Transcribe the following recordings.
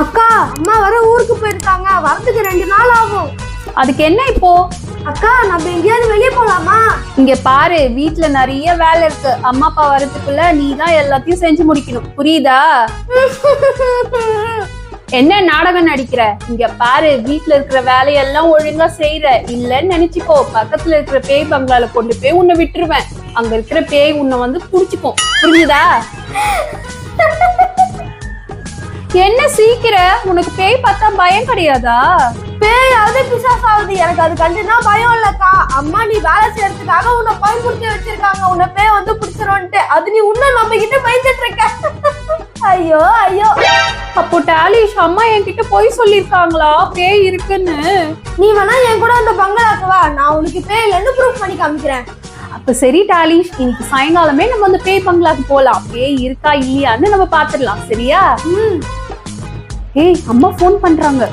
அக்கா அம்மா வர ஊருக்கு போயிருக்காங்க. வரதுக்கு ரெண்டு நாள் ஆகும். அதுக்கு என்ன இப்போ? அக்கா நம்ம எங்கேயாவது வெளியே போலாமா? இங்க பாரு வீட்ல நிறைய வேலை இருக்கு. அம்மா அப்பா வரதுக்குள்ள நீ தான் எல்லாத்தையும் செஞ்சு முடிக்கணும். புரியுதா? என்ன நாடகம் நடிக்கிற? இங்க பாரு வீட்ல இருக்கிற வேலையெல்லாம் ஒழுங்கா செய்யற இல்லன்னு நினைச்சுக்கோ. பக்கத்துல இருக்கிற பேய் பங்களால கொண்டு போய் உன்னை விட்டுருவேன். அங்க இருக்கிற பேய் உன்னை வந்து புடிச்சுக்கும். புரிஞ்சுதா? என்ன சீக்கிர? உனக்கு பேய் பார்த்தா பயம் கிடையாதா? பேயாவது பிசாசாவது எனக்கு அது கண்டுனா பயம் இல்லக்கா. அம்மா நீ வேலை செய்யறதுக்காக உன்னை பயன்படுத்தி வச்சிருக்காங்க. உன்னை பேய் வந்து பிடிச்சிரும்ட்டு அது நீ இன்னும் நம்ம கிட்ட பயந்துட்டு இருக்க. ஐயோ ஐயோ. அப்போ டாலிஷ் அம்மா என்கிட்ட போய் சொல்லிருக்காங்களா பேய் இருக்குன்னு. நீ வேணா என் கூட அந்த பங்களாக்கு வா. நான் உனக்கு பேய் இல்லைன்னு ப்ரூஃப் பண்ணி காமிக்கிறேன். அப்ப சரி டாலிஷ் இன்னைக்கு சாயங்காலமே நம்ம அந்த பேய் பங்களாக்கு போலாம். பேய் இருக்கா இல்லையான்னு நம்ம பாத்துடலாம் சரியா? ம். ஏய் அம்மா ஃபோன் பண்றாங்க.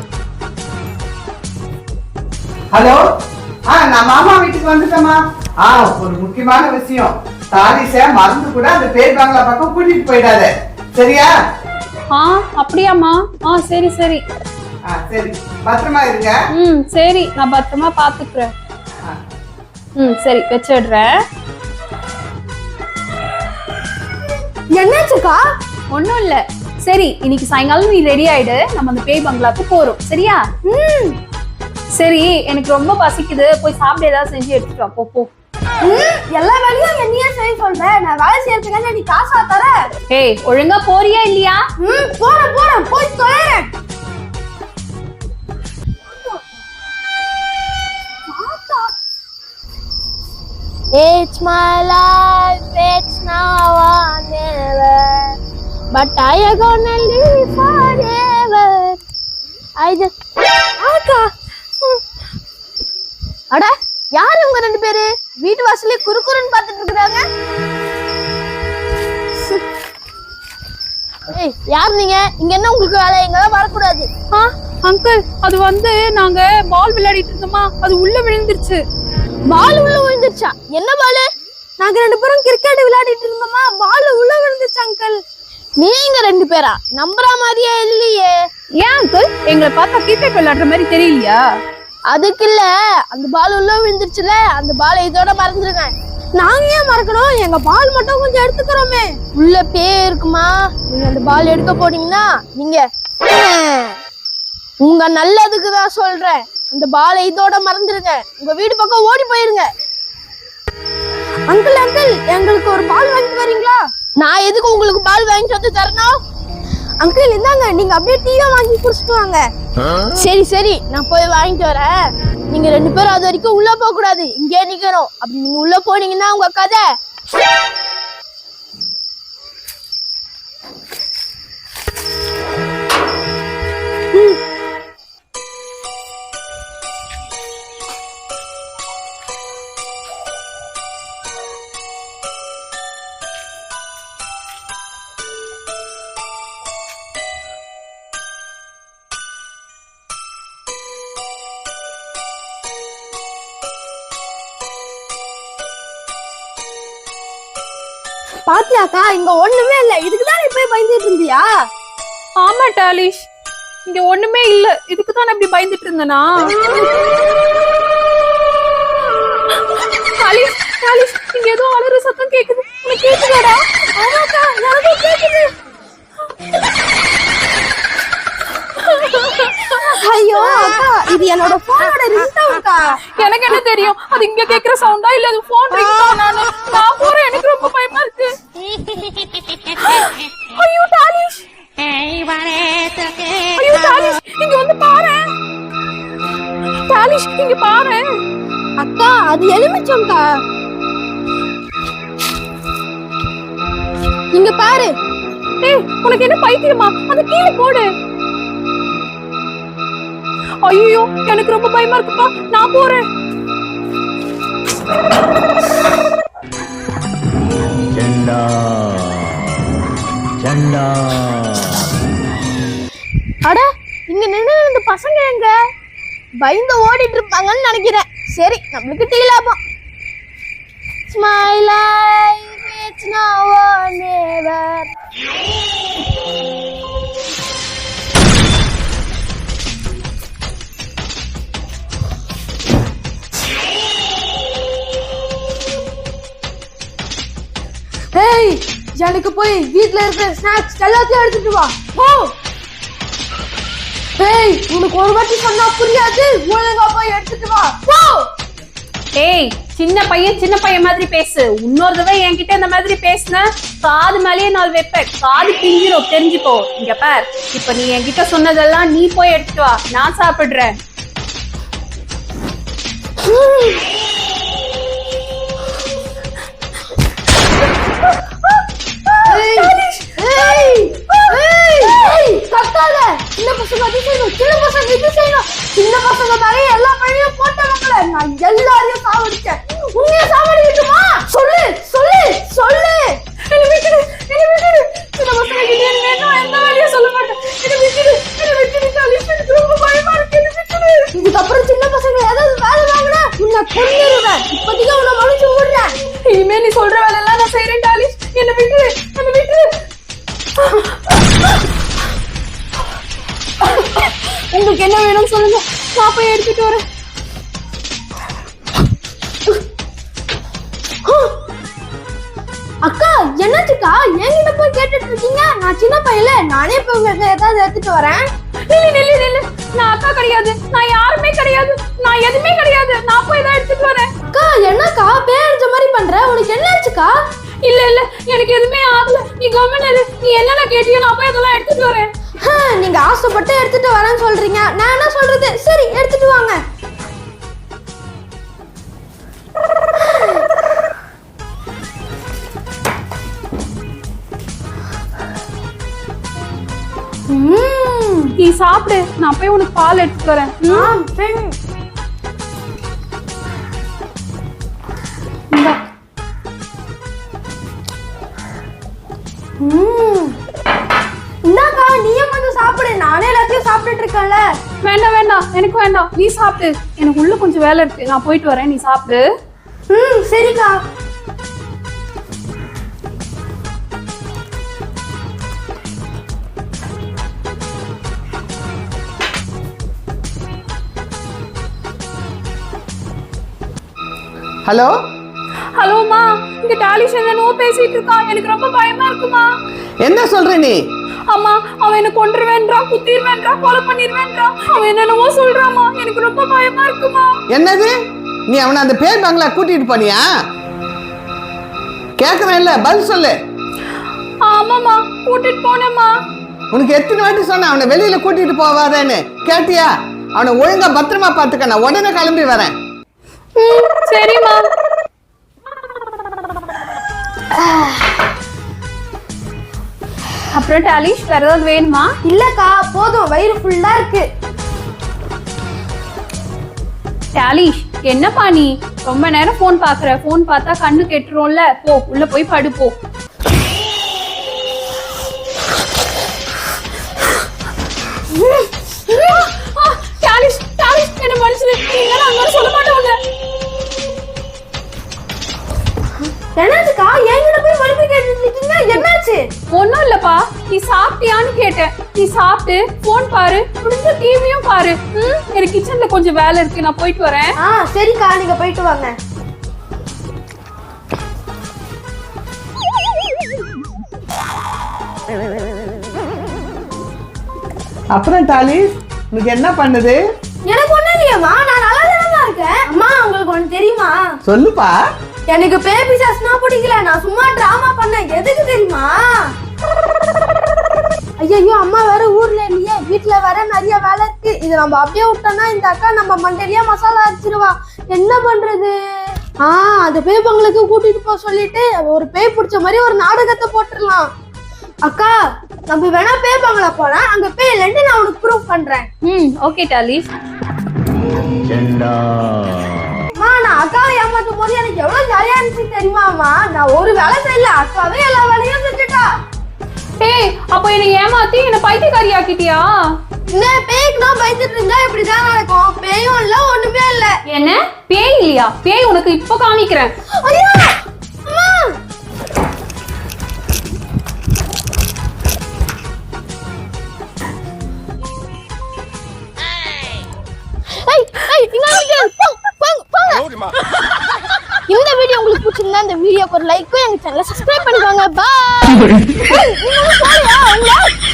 ஹலோ ஆ நான் மாமா வீட்டுக்கு வந்துட்டேம்மா. ஆ ஒரு முக்கியமான விஷயம். தாரிச மறந்து கூட அந்த பேர் பங்களா பக்கம் கூட்டிட்டு போயிடாத. சரியா? ஆ அப்படியாம்மா. ஆ சரி சரி. ஆ சரி. பத்திரமா இருங்க. ம் சரி. நான் பத்திரமா பாத்துக்கிறேன். ம் சரி. வச்சிடுறேன். என்னாச்சுக்கா? ஒண்ணும் இல்ல. சரி இன்னைக்கு சாயங்காலம் நீ ரெடி ஆயிடு. நம்ம அந்த பேய் பங்களாக்கு போறோம். சரியா? ம். சரி எனக்கு ரொம்ப பசிக்குது. போய் சாப்பிட ஏதாவது செஞ்சு எடுத்துட்டு வா. போ எல்லா வேலையும் என்னையே செய்ய சொல்றேன் நான் வேலை செய்யறதுக்காக நீ காசா தர ஏய் ஒழுங்கா போறியா இல்லையா? ம் போறேன் போறேன். போய் தொலைறேன். It's my life, But I am gonna live forever. I just. ஆக்கா அட யார் இவங்க ரெண்டு பேரு? வீட்டு வாசலே குறுக்குறுன்னு பார்த்துட்டு இருக்காங்க ஏய் யார் நீங்க? இங்க என்ன உங்களுக்கு வேலை? எங்க வரக்கூடாது. ஆ அங்கிள் அது வந்து நாங்க பால் விளையாடிட்டு இருந்தோமா? அது உள்ள விழுந்துருச்சு. பால் உள்ள விழுந்துருச்சா? என்ன பால்? நாங்க ரெண்டு பேரும் கிரிக்கெட் விளையாடிட்டு இருந்தோமா? பால் உள்ள விழுந்துச்சு அங்கிள். நீங்க ரெண்டு பேரா? நம்புற மாதிரியே இல்லையே. ஏன் அங்கிள் எங்களை பார்த்தா கிரிக்கெட் விளையாடுற மாதிரி தெரியலையா? அதுக்கு இல்ல அந்த பால் உள்ள விழுந்துருச்சுல அந்த பாலை இதோட மறந்துருங்க. நாங்க ஏன் மறக்கணும்? எங்க பால் மட்டும் கொஞ்சம் எடுத்துக்கிறோமே. உள்ள பேய் இருக்குமா? நீங்க அந்த பால் எடுக்க போனீங்கன்னா நீங்க உங்க நல்லதுக்கு தான் சொல்றேன். அந்த பாலை இதோட மறந்துருங்க. உங்க வீடு பக்கம் ஓடி போயிருங்க. அங்கிள் அங்கிள் எங்களுக்கு ஒரு பால் வாங்கிட்டு வரீங்களா? நான் எதுக்கு உங்களுக்கு பால் வாங்கிட்டு வந்து தரணும்? அங்கிள் இந்தாங்க நீங்க அப்படியே டீயா வாங்கி குடிச்சிட்டு வாங்க. சரி சரி நான் போய் வாங்கிட்டு வரேன். நீங்க ரெண்டு பேரும் அது வரைக்கும் உள்ள போக கூடாது இங்கே நிக்கணும். அப்படி நீங்க உள்ள போனீங்கன்னா உங்க கதை. பாத்தியாக்கா இங்க ஒண்ணுமே இல்ல. இதுக்கு தான் நீ போய் பயந்துட்டு இருந்தியா? ஆமா டாலிஷ். இங்க ஒண்ணுமே இல்ல. இதுக்கு தான் இப்படி பயந்துட்டு இருந்தனா? டாலிஷ் டாலிஷ் இங்க ஏதோ அலற சத்தம் கேக்குது. உனக்கு கேக்குதாடா ஆமாக்கா எனக்கும் கேக்குது. ஐயோ அக்கா இது என்னோட போனோட ரிங்டோன்க்கா எனக்கு என்ன தெரியும்? அது இங்க கேக்குற சவுண்டா இல்ல அது போன் ரிங் நானு நான் போறேன் எனக்கு ரொம்ப பயமா இருக்கு ஐயோ டாலிஷ் ஐயோ டாலிஷ் இங்க வந்து பாரு. டாலிஷ் இங்க பாரு. அக்கா அது எலுமிச்சம்க்கா. இங்க பாரு. ஏய் உனக்கு என்ன பைத்தியமா? அது கீழே போடு. ஐயோ எனக்கு ரொம்ப பயமா இருக்குப்பா. நான் போறேன். சண்டா. இங்க நின்று இந்த பசங்க எங்க? பயந்து ஓடிட்டு இருப்பாங்கன்னு நினைக்கிறேன். சரி நம்மளுக்கு டீ லாபம். Smile life it's oh never never எனக்கு போய் வீட்ல இருக்கிற ஸ்நாக்ஸ் எல்லாத்தையும் எடுத்துட்டு வா. போ. டேய் உனக்கு ஒரு வாட்டி சொன்னா புரியாது. ஒழுங்கா போய் எடுத்துட்டு வா. போ. ஏய் சின்ன பையன் சின்ன பையன் மாதிரி பேசு. இன்னொரு தடவை என்கிட்ட இந்த மாதிரி பேசுன காது மேலேயே நான் வைப்பேன் காது பிஞ்சிரும் தெரிஞ்சுக்கோ. இங்க பார். இப்ப நீ என்கிட்ட சொன்னதெல்லாம் நீ போய் எடுத்துட்டு வா. நான் சாப்பிடுறேன். கத்தாத. சின்ன பசங்க அது செய்யணும் சின்ன பசங்க இது செய்யணும் சின்ன பசங்க மேலே எல்லா பழையும் போட்டவங்கள நான் எல்லாரையும் சாவடிச்சேன் உன்னைய சாவடிக்கட்டுமா சொல்லு சொல்லு சொல்லு என்ன விட்டுடு என்ன விட்டுடு சின்ன பசங்க கிட்ட இனிமே எந்த வேலையும் சொல்ல மாட்டேன் என்ன விட்டுடு என்ன விட்டுடு எனக்கு ரொம்ப பயமா இருக்கு என்ன விட்டுடு இதுக்கப்புறம் சின்ன பசங்க ஏதாவது வேலை வாங்கினா உன்னை கொன்னிருவேன் இப்போதைக்கு உன்னை மனுஷன் விடுறேன் இனிமே நீ சொல்ற வேலையெல்லாம் நான் செய்யறேன் டாலிஷ் என்ன விட்டுரு என்ன விட்டுரு. உங்களுக்கு என்ன வேணும்னு சொல்லுங்க. நான் போய் எடுத்துட்டு வரேன். அக்கா என்னாச்சுக்கா? என்கிட்ட போய் கேட்டுட்டு இருக்கீங்க? நான் சின்ன பையல நானே இப்ப உங்களுக்கு ஏதாவது எடுத்துட்டு வரேன். நில்லு நில்லு நில்லு. நான் அக்கா கிடையாது. நான் யாருமே கிடையாது. நான் எதுவுமே கிடையாது. நான் போய் தான் எடுத்துட்டு வரேன். அக்கா என்னக்கா? பேரடிச்ச மாதிரி பண்ற? உனக்கு என்னாச்சுக்கா? இல்ல இல்ல எனக்கு எதுவுமே ஆகல. நீ கவர்மெண்ட் நீ என்னென்ன கேட்டியோ நான் போய் அதெல்லாம் எடுத்துட்டு வரேன். நீங்க ஆசைப்பட்டு எடுத்துட்டு வரேன்னு சொல்றீங்க. நான் என்ன சொல்றது? சரி எடுத்துட்டு வாங்க. நீ சாப்பிடு. நான் போய் உனக்கு பால் எடுத்துட்டு வரேன். இருக்கேன்ல. வேண்டாம் வேண்டாம். எனக்கு வேண்டாம். நீ சாப்பிடு. எனக்கு உள்ள கொஞ்சம் வேலை இருக்கு. நான் போயிட்டு வரேன். நீ சாப்பிடு. ம் சரிக்கா. ஹலோ? ஹலோமா இங்க டாலிஷ் என்னவோ பேசிட்டு இருக்கான் எனக்கு ரொம்ப பயமா இருக்குமா. என்ன சொல்ற நீ? அம்மா அவன் என்ன கொன்றுவேன்றான் குத்திடுவேன்றான் கொலை பண்ணிடுவேன்றான் அவன் என்னென்னவோ சொல்றாமா எனக்கு ரொம்ப பயமா இருக்குமா என்னது? நீ அவனை அந்த பேர் பங்களா கூட்டிட்டு போனியா? கேட்கறேன் இல்ல பதில் சொல்லு. ஆமாமா கூட்டிட்டு போனேம்மா. உனக்கு எத்தனை வாட்டி சொன்னேன் அவனை வெளியில கூட்டிட்டு போவாதேன்னு. கேட்டியா? அவனை ஒழுங்கா பத்திரமா பார்த்துக்க நான் உடனே கிளம்பி வரேன். ம், சரிம்மா. அப்புறம் டாலிஷ் வேற ஏதாவது வேணுமா? இல்லக்கா போதும் வயிறு ஃபுல்லா இருக்கு. டாலிஷ் என்னப்பா நீ? ரொம்ப நேரம் போன் பாக்குற போன் பார்த்தா கண்ணு கெட்டுரும்ல. போ உள்ள போய் படு போ. டாலிஷ் டாலிஷ் என்ன நீங்க அங்க சொல்ல மாட்டோங்க என்னாச்சுக்கா என்கிட்ட போய் மறுபடி நீ சாப்பிட்டு ஃபோன் பாரு முடிஞ்ச டிவியும் பாரு. ம், எனக்கு கிச்சன்ல கொஞ்சம் வேலை இருக்கு நான் போயிட்டு வரேன். ஆ சரிக்கா நீங்க போயிட்டு வாங்க. அப்புறம் டாலிஸ் உனக்கு என்ன பண்ணுது? எனக்கு ஒண்ணு இல்லையம்மா நான் நல்லா தானமா இருக்கேன். அம்மா உங்களுக்கு ஒண்ணு தெரியுமா? சொல்லுப்பா. எனக்கு பேபி சாஸ்னா பிடிக்கல நான் சும்மா டிராமா பண்ணேன். எதுக்கு தெரியுமா? ஐயோ அம்மா வேற ஊர்ல இல்லையே. வீட்ல வேற நிறைய வேலை இருக்கு. இது நம்ம அப்படியே விட்டோம்னா இந்த அக்கா நம்ம மண்டலியா மசாலா அரைச்சிருவா. என்ன பண்றது? ஆ அந்த பேய் பங்களுக்கு கூட்டிட்டு போக சொல்லிட்டு ஒரு பேய் பிடிச்ச மாதிரி ஒரு நாடகத்தை போட்டுடலாம். அக்கா நம்ம வேணா பேய் பங்களா போலாம். அங்க பேய் இல்லைன்னு நான் உனக்கு ப்ரூவ் பண்றேன். ம் ஓகே டாலிஷ் அம்மா நான் அக்காவை ஏமாத்தும் போது எனக்கு எவ்வளவு ஜாலியா இருந்துச்சு தெரியுமாமா நான் ஒரு வேலை செய்யல. அக்காவே எல்லா வேலையும் ஏய் அப்போ என்னை ஏமாத்தி என்ன பைத்தியக்காரி ஆக்கிட்டியா இந்த பேய்க்கு தான் பயந்துட்டு இருந்தா இப்படிதான் நடக்கும். பேயும் இல்ல ஒண்ணுமே இல்ல. என்ன? பேய் இல்லையா? பேய் உனக்கு இப்போ காமிக்கிறேன். ஐயோ! பிடிச்சிருந்தா இந்த வீடியோக்கு ஒரு லைக்கும் எங்க சேனலை சப்ஸ்கிரைப் பண்ணிக்கோங்க. பாய்